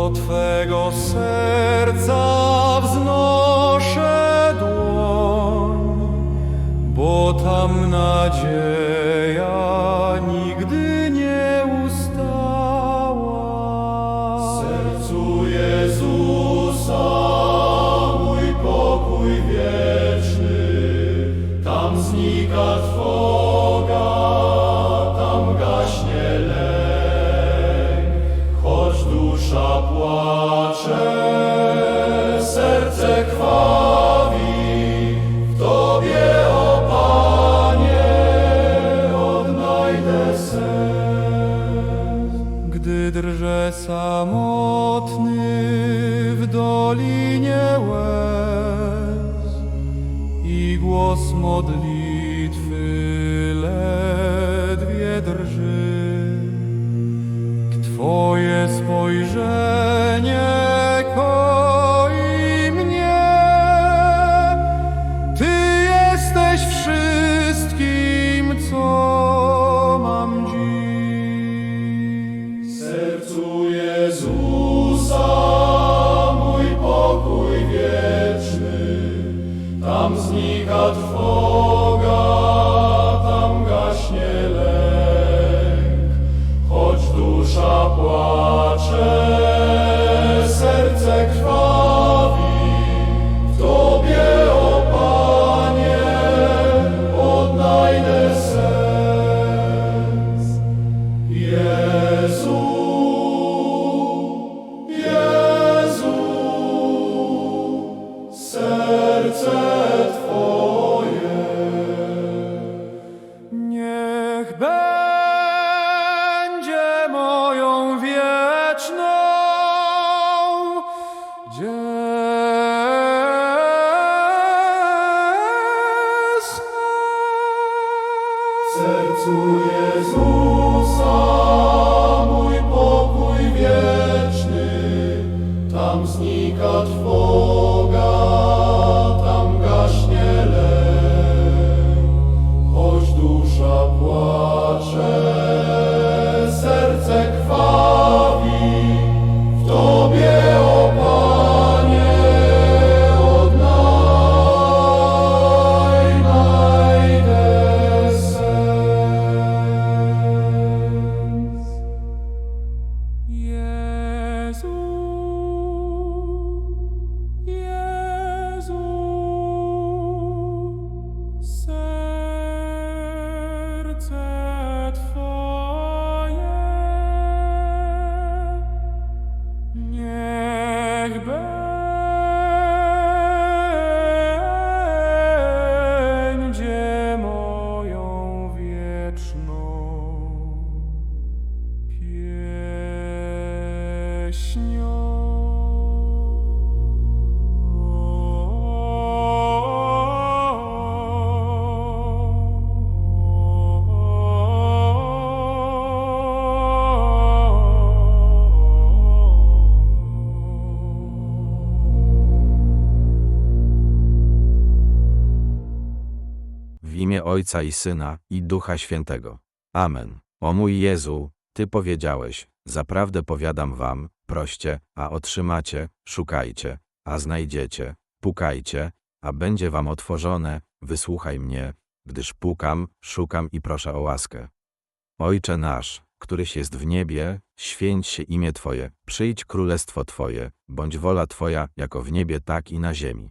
do Twego serca wznoszę dłoń, bo tam nadzieja nigdy Gdy drżę samotny w dolinie łez i głos modlitwy ledwie drży, Twoje spojrzenie Ojca i Syna i Ducha Świętego. Amen. O mój Jezu, Ty powiedziałeś, zaprawdę powiadam wam, proście, a otrzymacie, szukajcie, a znajdziecie, pukajcie, a będzie wam otworzone, wysłuchaj mnie, gdyż pukam, szukam i proszę o łaskę. Ojcze nasz, któryś jest w niebie, święć się imię Twoje, przyjdź królestwo Twoje, bądź wola Twoja, jako w niebie, tak i na ziemi.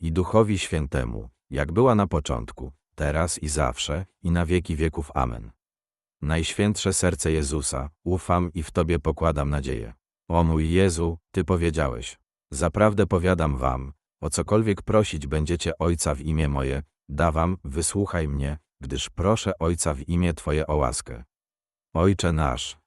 i Duchowi Świętemu, jak była na początku, teraz i zawsze, i na wieki wieków. Amen. Najświętsze serce Jezusa, ufam i w Tobie pokładam nadzieję. O mój Jezu, Ty powiedziałeś, zaprawdę powiadam Wam, o cokolwiek prosić będziecie Ojca w imię moje, dawam, wysłuchaj mnie, gdyż proszę Ojca w imię Twoje o łaskę. Ojcze nasz,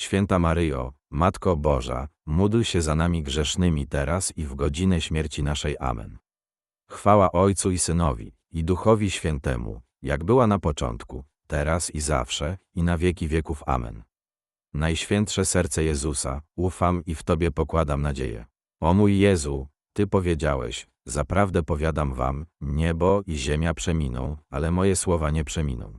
Święta Maryjo, Matko Boża, módl się za nami grzesznymi teraz i w godzinę śmierci naszej. Amen. Chwała Ojcu i Synowi, i Duchowi Świętemu, jak była na początku, teraz i zawsze, i na wieki wieków. Amen. Najświętsze serce Jezusa, ufam i w Tobie pokładam nadzieję. O mój Jezu, Ty powiedziałeś, zaprawdę powiadam Wam, niebo i ziemia przeminą, ale moje słowa nie przeminą.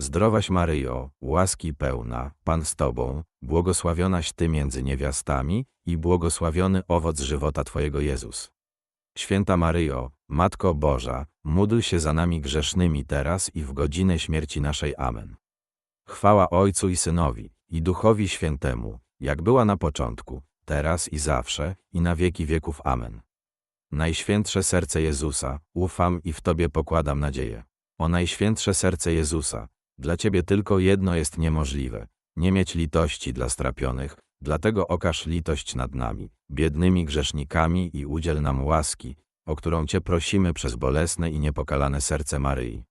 Zdrowaś Maryjo, łaski pełna, Pan z Tobą, błogosławionaś Ty między niewiastami i błogosławiony owoc żywota Twojego Jezus. Święta Maryjo, Matko Boża, módl się za nami grzesznymi teraz i w godzinę śmierci naszej. Amen. Chwała Ojcu i Synowi, i Duchowi Świętemu, jak była na początku, teraz i zawsze, i na wieki wieków. Amen. Najświętsze serce Jezusa, ufam i w Tobie pokładam nadzieję. O Najświętsze serce Jezusa, dla Ciebie tylko jedno jest niemożliwe, nie mieć litości dla strapionych, dlatego okaż litość nad nami, biednymi grzesznikami i udziel nam łaski, o którą Cię prosimy przez bolesne i niepokalane serce Maryi.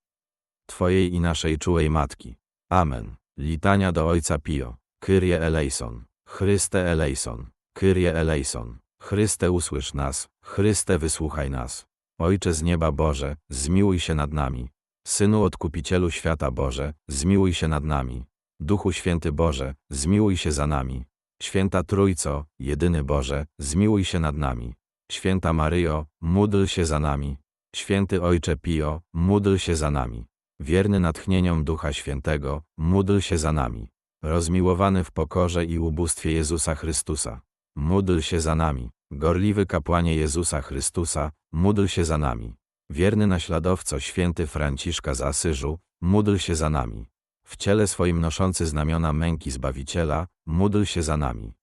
Twojej i naszej czułej Matki. Amen. Litania do Ojca Pio. Kyrie eleison. Chryste eleison. Kyrie eleison. Chryste usłysz nas, Chryste wysłuchaj nas. Ojcze z nieba Boże, zmiłuj się nad nami. Synu Odkupicielu świata Boże, zmiłuj się nad nami. Duchu Święty Boże, zmiłuj się za nami. Święta Trójco, jedyny Boże, zmiłuj się nad nami. Święta Maryjo, módl się za nami. Święty Ojcze Pio, módl się za nami. Wierny natchnieniom Ducha Świętego, módl się za nami. Rozmiłowany w pokorze i ubóstwie Jezusa Chrystusa, módl się za nami. Gorliwy kapłanie Jezusa Chrystusa, módl się za nami. Wierny naśladowco święty Franciszka z Asyżu, módl się za nami. W ciele swoim noszący znamiona męki Zbawiciela, módl się za nami.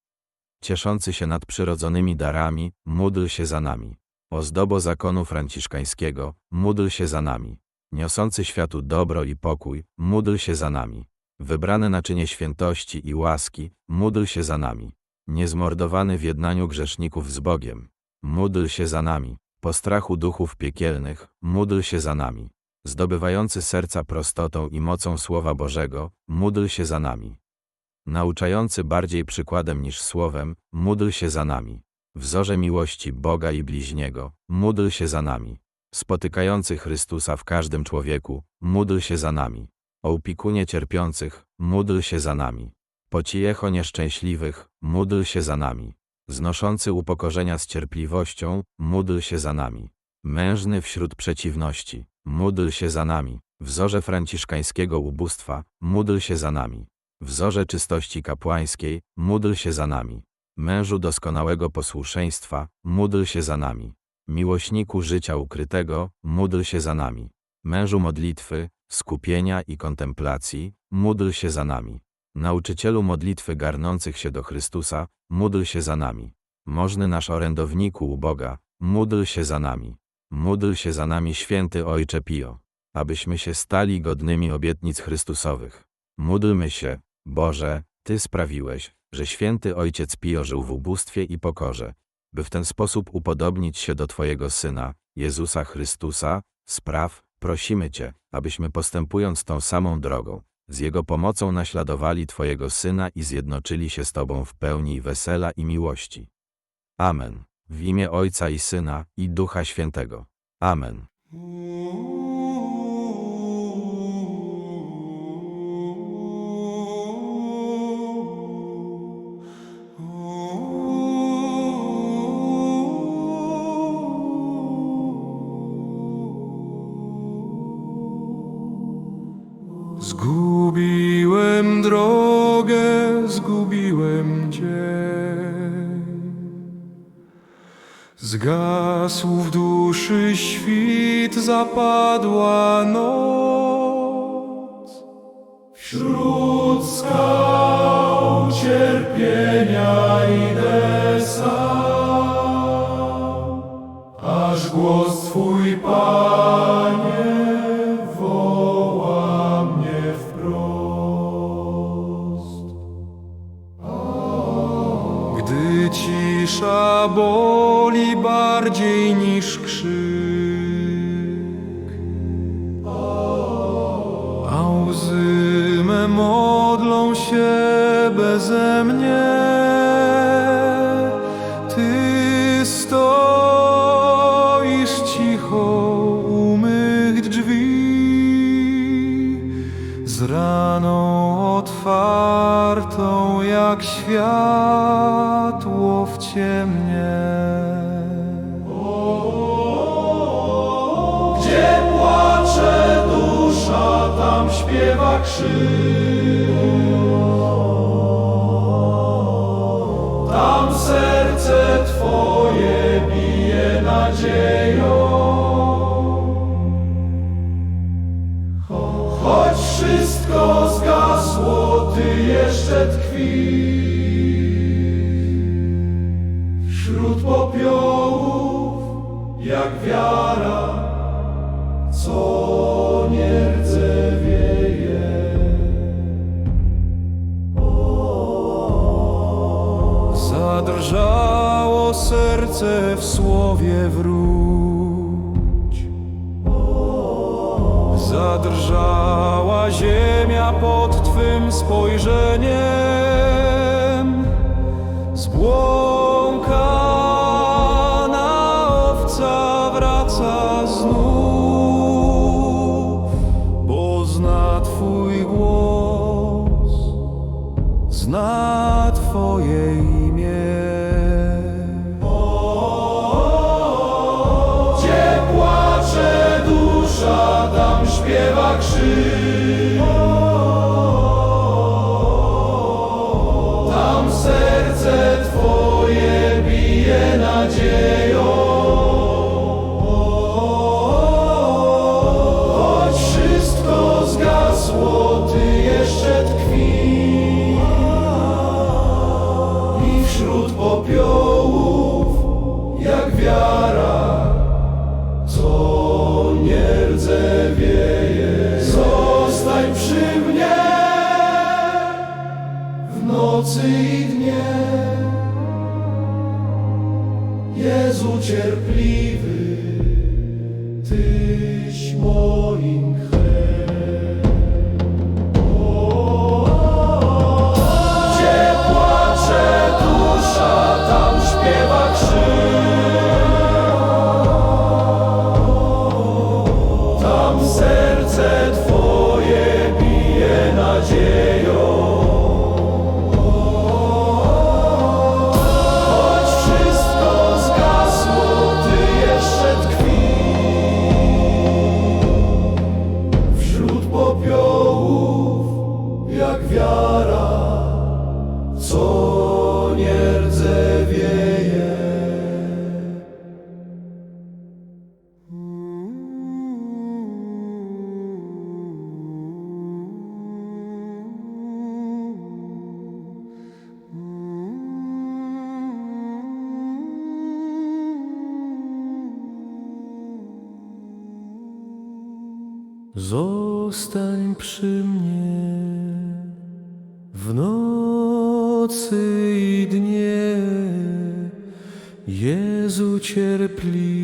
Cieszący się nad przyrodzonymi darami, módl się za nami. Ozdobo zakonu franciszkańskiego, módl się za nami. Niosący światu dobro i pokój, módl się za nami. Wybrany naczynie świętości i łaski, módl się za nami. Niezmordowany w jednaniu grzeszników z Bogiem, módl się za nami. Po strachu duchów piekielnych, módl się za nami. Zdobywający serca prostotą i mocą Słowa Bożego, módl się za nami. Nauczający bardziej przykładem niż słowem, módl się za nami. Wzorze miłości Boga i bliźniego, módl się za nami. Spotykający Chrystusa w każdym człowieku, módl się za nami. O upiekunie cierpiących, módl się za nami. Pociecho nieszczęśliwych, módl się za nami. Znoszący upokorzenia z cierpliwością, módl się za nami. Mężny wśród przeciwności, módl się za nami. Wzorze franciszkańskiego ubóstwa, módl się za nami. Wzorze czystości kapłańskiej, módl się za nami. Mężu doskonałego posłuszeństwa, módl się za nami. Miłośniku życia ukrytego, módl się za nami. Mężu modlitwy, skupienia i kontemplacji, módl się za nami. Nauczycielu modlitwy garnących się do Chrystusa, módl się za nami. Możny nasz orędowniku u Boga, módl się za nami. Módl się za nami święty Ojcze Pio, abyśmy się stali godnymi obietnic Chrystusowych. Módlmy się, Boże, Ty sprawiłeś, że święty Ojciec Pio żył w ubóstwie i pokorze, by w ten sposób upodobnić się do Twojego Syna, Jezusa Chrystusa, spraw, prosimy Cię, abyśmy postępując tą samą drogą, z Jego pomocą naśladowali Twojego Syna i zjednoczyli się z Tobą w pełni wesela i miłości. Amen. W imię Ojca i Syna i Ducha Świętego. Amen. Zapadła noc. Wśród skał cierpienia idę sam, aż głos Twój, modlą się beze mnie. Ty stoisz cicho u mych drzwi z raną otwartą jak światło w ciemnie. Śpiewa krzyk. Tam serce Twoje bije nadzieją. Choć wszystko zgasło, Ty jeszcze tkwisz Wśród popiołów, jak wiara, co nie rdze Zadrżało serce w słowie wróć. Zadrżała ziemia pod Twym spojrzeniem. Zbłąkana owca wraca znów, Jezu cierpliwy, Tyś moim chleb. Zostań przy mnie. W nocy i dnie, Jezu cierpliwy,